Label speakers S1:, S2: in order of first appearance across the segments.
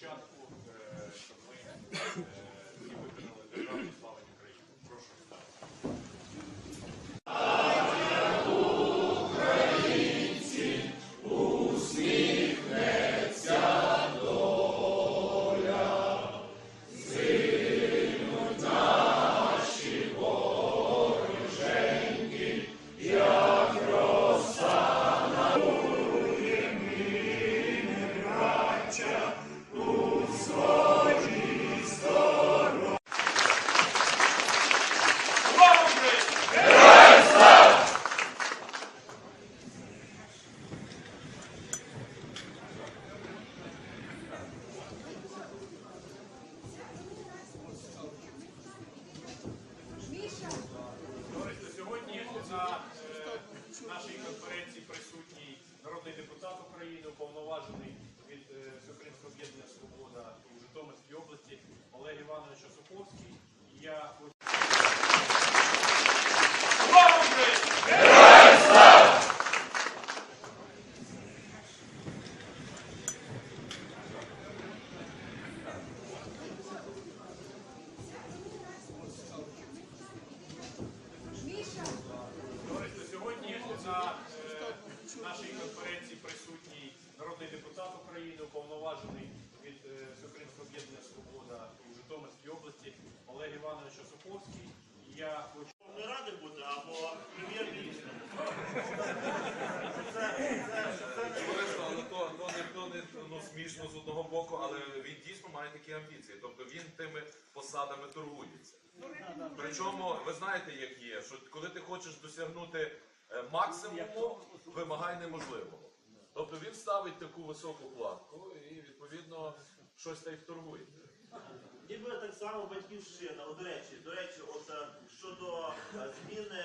S1: Chuck Я хочу Слава Україні! Товариство, сьогодні на е, нашій конференції присутній народний депутат України, уповноважений від е, Всеукраїнського об'єднання Свобода у Житомирській області Олег Іванович Осуховський. Я хочу
S2: не радий бути або прем'єр-міністр.
S3: Товариство, але то, то, не, ну, смішно з одного боку, але він дійсно має такі амбіції. Тобто він тими посадами торгується. Причому ви знаєте, як є, що коли ти хочеш досягнути максимуму, вимагай неможливого. Тобто він ставить таку високу планку і відповідно щось та й торгує.
S2: Ніби так само батьківщина. От, до речі, до речі, от е, щодо е, зміни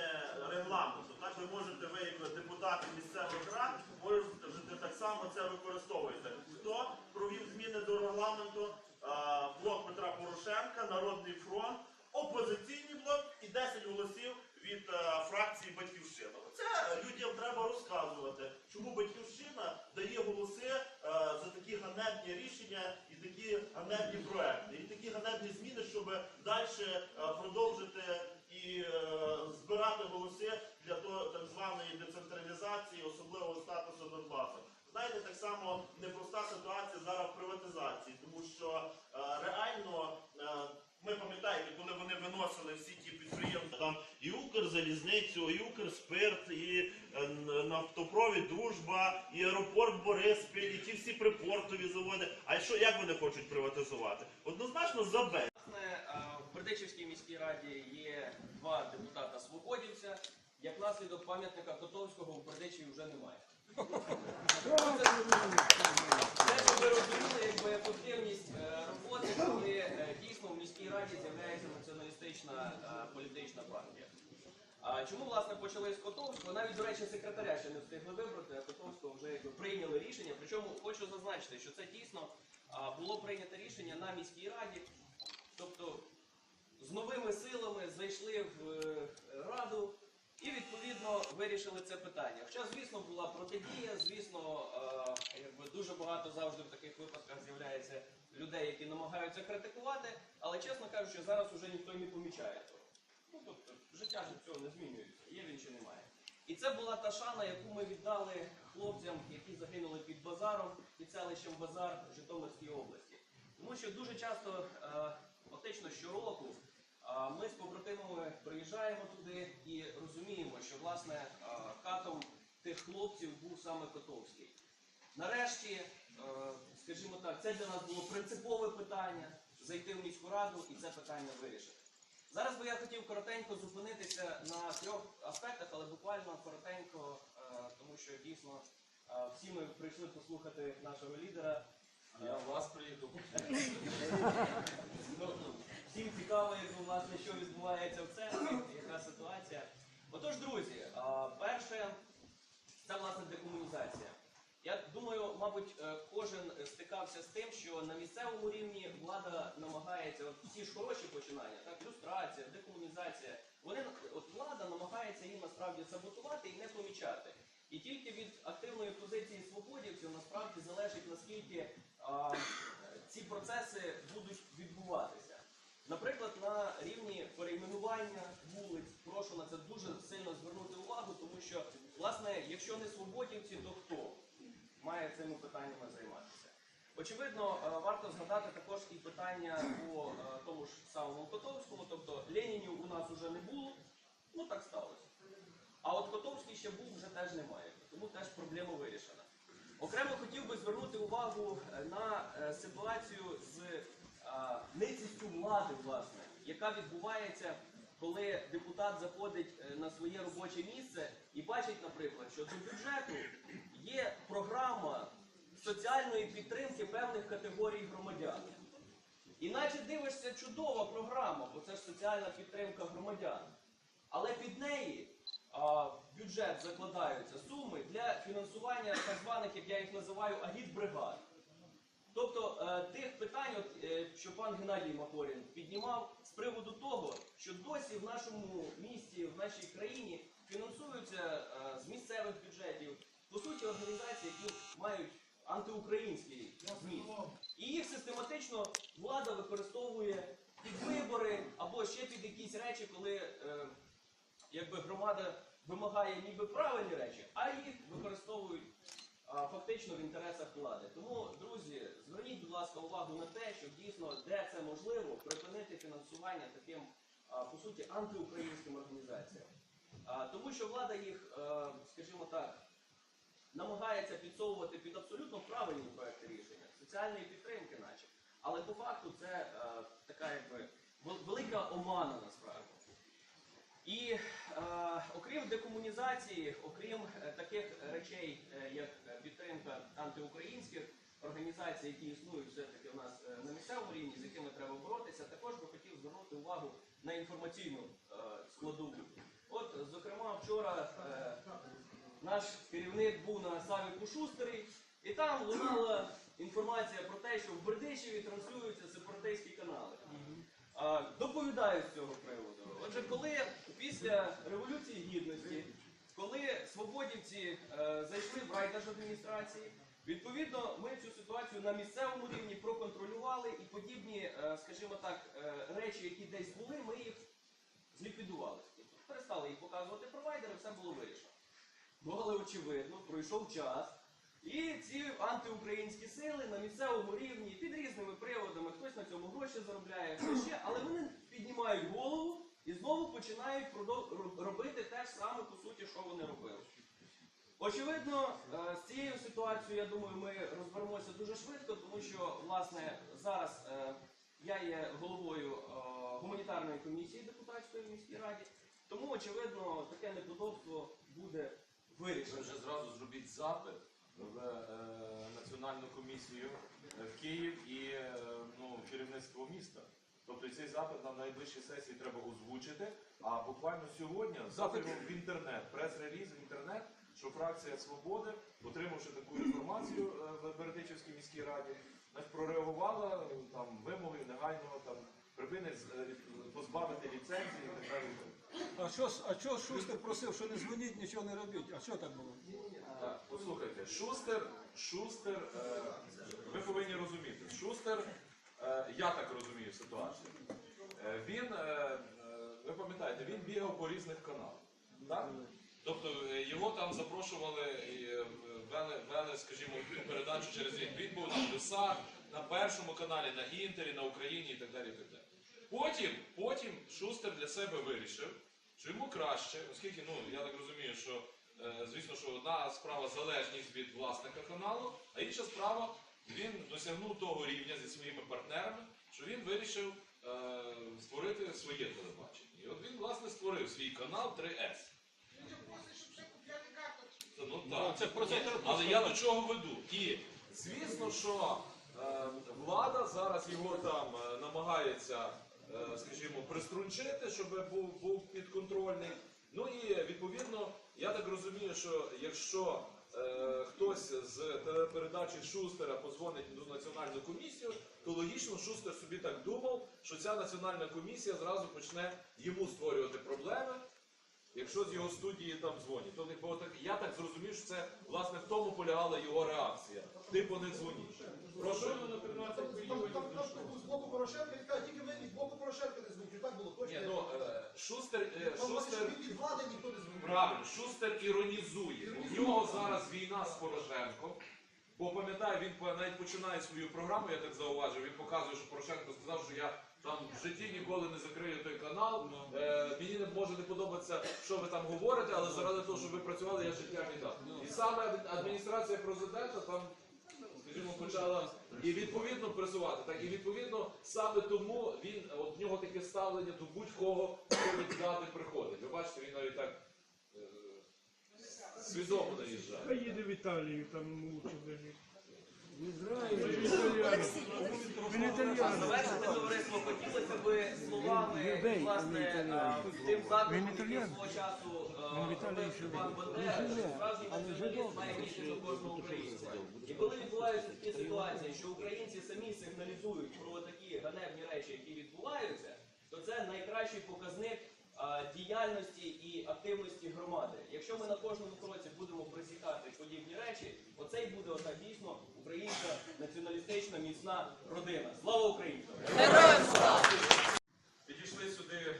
S2: регламенту, так ви можете, ви як депутати місцевих рад, можете так само це використовувати. Хто провів зміни до регламенту? Е, Блок Петра Порошенка, Народний фронт, опозиційний блок і 10 голосів від е, фракції Батьківщина. Це людям треба розказувати, чому Батьківщина дає голоси е, за такі ганебні рішення і такі ганебні проекти, і такі ганебні зміни, щоб далі продовжити і е, збирати голоси для того так званої децентралізації, особливого статусу Донбасу. Знаєте, так само непроста ситуація зараз в приватизації, тому що е, реально. е, ми пам'ятаєте, коли вони виносили всі ті підприємства, там і Укрзалізницю, і Укрспирт, і е, нафтопровід Дружба, і аеропорт Бориспіль, і ті всі припортові заводи. А що як вони хочуть приватизувати? Однозначно за.
S4: Власне, в Бердичівській міській раді є два депутата свободівця. Як наслідок пам'ятника Котовського в Бердичеві вже немає. Це, щоб ви розуміли, якби ефективність е, роботи, коли е, дійсно в міській раді з'являється націоналістична е, політична партія. Чому власне почали з Котовського? Навіть, до речі, секретаря ще не встигли вибрати, а Котовського вже якби прийняли рішення. Причому хочу зазначити, що це дійсно було прийнято рішення на міській раді. Тобто з новими силами зайшли в е, раду і відповідно вирішили це питання. Хоча, звісно, була протидія, звісно, якби дуже багато завжди в таких випадках з'являється людей, які намагаються критикувати, але чесно кажучи, зараз уже ніхто не помічає того. Ну тобто життя ж від цього не змінюється, є він чи немає. І це була та шана, яку ми віддали хлопцям, які загинули під базаром, під селищем Базар Житомирській області. Тому що дуже часто, е, фактично щороку, е, ми з побратимами приїжджаємо туди і розуміємо, що власне е, катом тих хлопців був саме Котовський. Нарешті, е, скажімо так, це для нас було принципове питання зайти в міську раду і це питання вирішити. Зараз би я хотів коротенько зупинитися на трьох аспектах, але буквально коротенько, е, тому що дійсно е, всі ми прийшли послухати нашого лідера.
S3: Я вас приїду.
S4: Ну, всім цікаво, як власне, що відбувається в центрі, яка ситуація. Отож, друзі, перше це власне декомунізація. Я думаю, мабуть, е, кожен стикався з тим, що на місцевому рівні влада намагається от всі ж хороші починання, так люстрація, декомунізація. Вони от влада намагається їм насправді саботувати і не помічати. І тільки від активної позиції свободівців насправді залежить наскільки а, ці процеси будуть відбуватися. Наприклад, на рівні перейменування вулиць, прошу на це дуже сильно звернути увагу, тому що, власне, якщо не свободівці, то хто? Має цими питаннями займатися? Очевидно, е, варто згадати також і питання по е, тому ж самому Котовському, тобто Ленінів у нас уже не було, ну так сталося. А от Котовський ще був, вже теж немає, тому теж проблема вирішена. Окремо хотів би звернути увагу е, на ситуацію з ницістю влади, власне, яка відбувається, коли депутат заходить на своє робоче місце і бачить, наприклад, що до бюджету є програма соціальної підтримки певних категорій громадян. Іначе дивишся чудова програма, бо це ж соціальна підтримка громадян. Але під неї а, в бюджет закладаються суми для фінансування так званих, як я їх називаю, агітбригад. Тобто е, тих питань, от, е, що пан Геннадій Макорін піднімав з приводу того, що досі в нашому місті, в нашій країні фінансуються е, з місцевих бюджетів, по суті, організації, які мають антиукраїнський зміст. І їх систематично влада використовує під вибори або ще під якісь речі, коли е, якби громада вимагає ніби правильні речі, а їх використовують а, фактично в інтересах влади. Тому, друзі, зверніть, будь ласка, увагу на те, щоб дійсно, де це можливо, припинити фінансування таким, а, по суті, антиукраїнським організаціям. А, Тому що влада їх, е, скажімо так, намагається підсовувати під абсолютно правильні проекти рішення, соціальної підтримки, наче. Але по факту це е, така якби велика омана насправді. І е, окрім декомунізації, окрім е, таких речей, е, як підтримка антиукраїнських організацій, які існують все-таки у нас е, на місцевому рівні, з якими треба боротися, також би хотів звернути увагу на інформаційну е, складову. От, зокрема, вчора е, наш керівник був на Савіку Шустері, і там лунала інформація про те, що в Бердичеві транслюються сепаратистські канали. Доповідаю з цього приводу. Отже, коли після Революції Гідності, коли свободівці е, зайшли в райдержадміністрації, відповідно ми цю ситуацію на місцевому рівні проконтролювали і подібні, е, скажімо так, е, речі, які десь були, ми їх зліквідували. Перестали їх показувати провайдери, все було вирішено. Ну, але очевидно, пройшов час. І ці антиукраїнські сили на місцевому рівні під різними приводами, хтось на цьому гроші заробляє, хтось ще, але вони піднімають голову і знову починають робити те ж саме, по суті, що вони робили. Очевидно, е, з цією ситуацією, я думаю, ми розберемося дуже швидко, тому що, власне, зараз е, я є головою е, гуманітарної комісії депутатської міській раді, тому, очевидно, таке неподобство буде
S3: Ви вже зразу зробіть запит в е, Національну комісію е, в Київ і е, ну, керівництво міста. Тобто цей запит на найближчій сесії треба озвучити. А буквально сьогодні запит в інтернет, прес-реліз в інтернет, що фракція Свободи, отримавши таку інформацію е, в Бердичівській міській раді, прореагувала там вимоги негайного там припинить е, позбавити ліцензії і так далі.
S5: А що, ж- а що Шустер просив, що не дзвоніть, нічого не робіть? А що так було?
S3: Так, послухайте, Шустер, Шустер, е, ви повинні розуміти, Шустер, е, я так розумію ситуацію. Е, він, е, е, ви пам'ятаєте, він бігав по різних каналах. Так? Тобто е, його там запрошували, е, вели, вели, скажімо, ту передачу через рік. Він був на плюсах, на першому каналі, на Інтері, на Україні і так далі. І так далі. Потім, потім Шустер для себе вирішив, що йому краще, оскільки, ну, я так розумію, що е, звісно, що одна справа залежність від власника каналу, а інша справа він досягнув того рівня зі своїми партнерами, що він вирішив е, створити своє телебачення. І от він, власне, створив свій канал 3С. Це, ну, так.
S5: Це про це
S3: Але я до чого веду? І звісно, що влада зараз його там е, намагається, е, скажімо, приструнчити, щоб був, був підконтрольний. Ну і відповідно, я так розумію, що якщо е, хтось з телепередачі Шустера позвонить до національну комісію, то логічно Шустер собі так думав, що ця національна комісія зразу почне йому створювати проблеми. Якщо з його студії там дзвонять, то бо так я так зрозумів, що це власне в тому полягала його реакція. Типу не дзвоніть. Прошу.
S6: Там, там, там з боку Порошенка, він каже, тільки ви з боку Порошенка не звуть. Так було
S3: Ні,
S6: точно.
S3: ну е, Шустер, е, Шустер,
S6: від влади ніхто не звонив.
S3: правильно, Шустер іронізує. У нього зараз війна з Порошенком. Бо пам'ятаю, він по- навіть починає свою програму, я так зауважив, він показує, що Порошенко сказав, що я там в житті ніколи не закрию той канал. Е, мені не може не подобатися, що ви там говорите, але заради того, щоб ви працювали, я життя віддав. І саме адміністрація президента там, скажімо, почала і відповідно пресувати. Так і відповідно саме тому він от в нього таке ставлення до будь-кого, хто від влади приходить. Ви бачите, він навіть так е, свідомо наїжджає.
S7: Поїде в Італію, там лучше даже.
S4: Завершити товариство хотілося би словами, тим закликом, який свого часу а, пан справжній націоналіст має більше до кожного українця. І коли відбуваються такі ситуації, що українці самі сигналізують про такі ганебні речі, які відбуваються, то це найкращий показник діяльності і активності громади. Якщо ми на кожному кроці будемо присікати подібні речі, оце й буде ота дійсно українська націоналістична міцна родина. Слава Україні!
S3: Підійшли сюди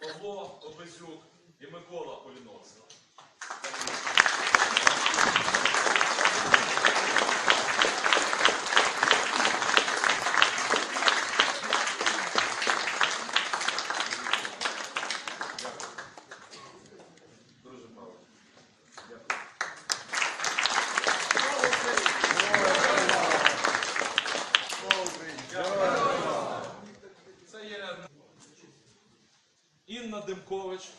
S3: Павло Обезюк і Микола Поліновський. Дуже правильно. Дякую. Це є Інна Демкович,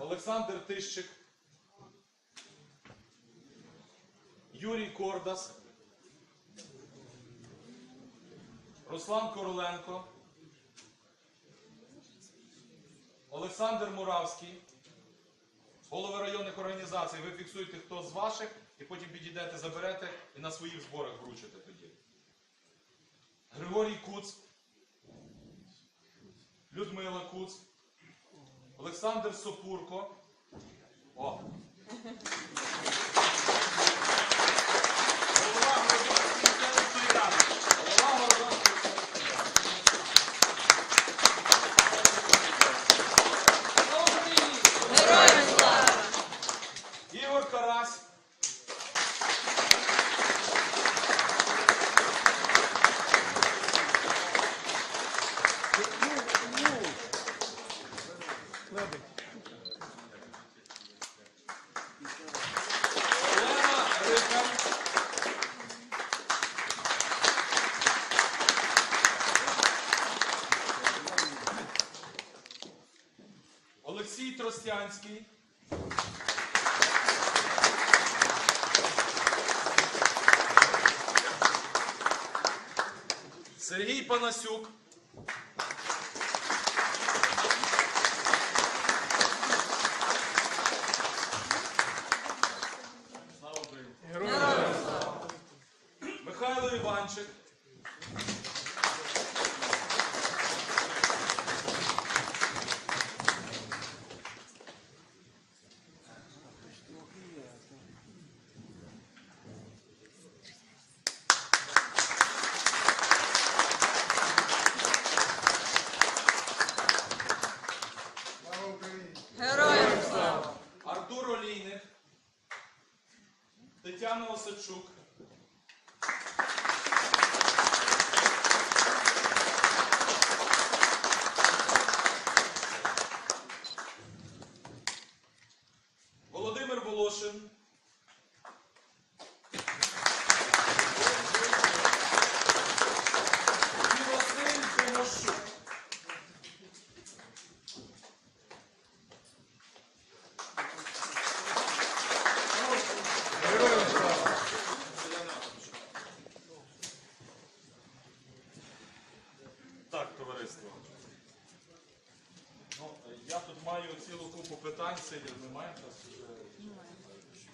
S3: Олександр Тищик, Юрій Кордас, Руслан Короленко, Олександр Муравський, голови районних організацій. Ви фіксуєте, хто з ваших, і потім підійдете, заберете і на своїх зборах вручите тоді. Григорій Куц, Людмила Куц, Олександр Сопурко. О. Тростянський. Сергій Панасюк. Так. Ну, я тут маю цілу купу питань, сидять, немає часу вже.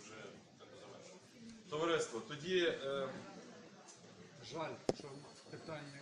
S3: вже так завершено. Товариство, тоді е,
S5: Жаль, що питання